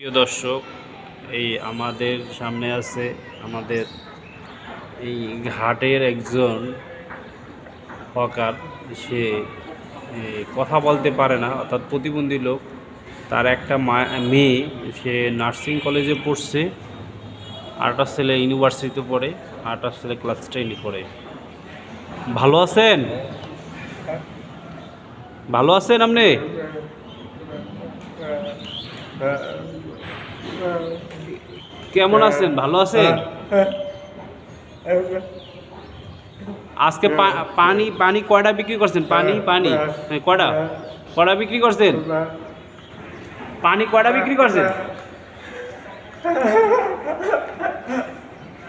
প্রিয় দর্শক, এই আমাদের সামনে আছে আমাদের এই ঘাটের একজন হকার। সে কথা বলতে পারে না, অর্থাৎ প্রতিবন্ধী লোক। তার একটা মেয়ে, সে নার্সিং কলেজে পড়ছে আরটা ছেলে ইউনিভার্সিটিতে পড়ে আরটা ছেলে ক্লাস টেনে পড়ে। ভালো আছেন? ভালো আছেন আপনি? কেমন আছেন? ভালো আছেন? আজকে পানি পানি কয়টা বিক্রি করছেন? পানি পানি। হ্যাঁ, কয়টা? কয়টা বিক্রি করছেন? পানি কয়টা বিক্রি করছেন?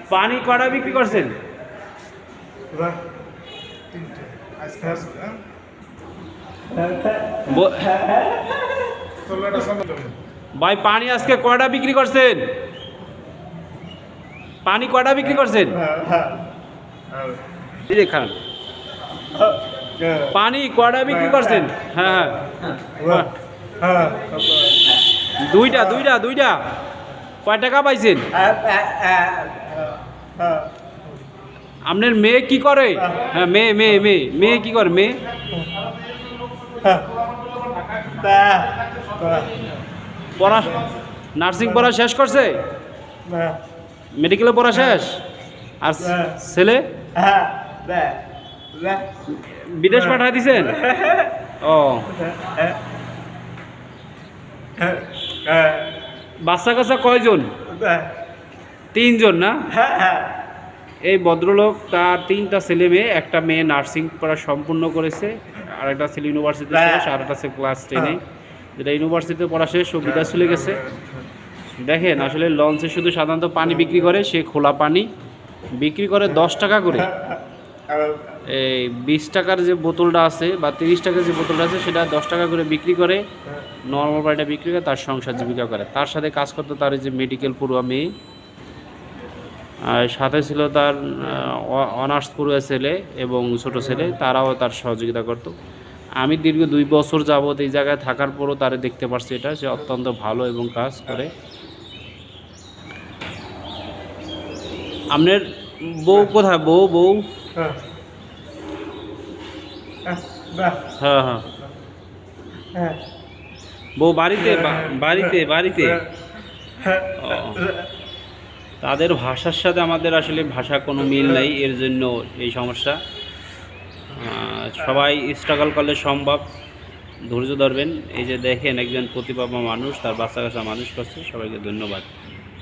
পানি কয়টা বিক্রি করছেন? ব- ভাই, পানি আজকে কয়টা বিক্রি করছেন? পানি কয়টা বিক্রি করছেন? খান পানি কয়টা বিক্রি করছেন? হ্যাঁ হ্যাঁ। দুইটা দুইটা দুইটা। কয় টাকা পাইছেন? আপনার মেয়ে কি করে? হ্যাঁ মেয়ে মেয়ে মেয়ে। মেয়ে কি করে? মেয়ে? পড়া নার্সিং পড়া শেষ করছে? মেডিকেলে পড়া শেষ? আর ছেলে? বিদেশ পাঠায় দিছেন? ও। বাচ্চা কাচ্চা কয়জন? তিনজন না? এই ভদ্রলোক তার তিনটা ছেলে মেয়ে একটা মেয়ে নার্সিং পড়া সম্পূর্ণ করেছে আর একটা ছেলে ইউনিভার্সিটি শেষ আর একটা ক্লাস টেনে। যেটা ইউনিভার্সিটিতে পড়া শেষ, ও চলে গেছে। দেখেন, আসলে লঞ্চে শুধু সাধারণত পানি বিক্রি করে, সে খোলা পানি বিক্রি করে দশ টাকা করে। এই বিশ টাকার যে বোতলটা আছে বা তিরিশ টাকার যে বোতলটা আছে, সেটা দশ টাকা করে বিক্রি করে নর্মাল পানিটা বিক্রি করে, তার সংসার জীবিকা করে। তার সাথে কাজ করতো তার যে মেডিকেল পড়ুয়া মেয়ে। আর সাথে ছিল তার অনার্স পড়ুয়া ছেলে এবং ছোট ছেলে, তারাও তার সহযোগিতা করতো। আমি দীর্ঘ দুই বছর যাবৎ এই জায়গায় থাকার পরও তারে দেখতে পারছি এটা। সে অত্যন্ত ভালো এবং কাজ করে। আপনার বউ কোথায়? বউ বউ? হ্যাঁ। হ্যাঁ বউ বাড়িতে? বাড়িতে বাড়িতে? তাদের ভাষার সাথে আমাদের আসলে ভাষা কোনো মিল নাই এর জন্য এই সমস্যা। সবাই স্ট্রাগল করলে সম্ভব। ধৈর্য ধরবেন। এই যে দেখেন একজন প্রতিভাবা মানুষ, তার বাচ্চা কাছা মানুষ করছে, সবাইকে ধন্যবাদ।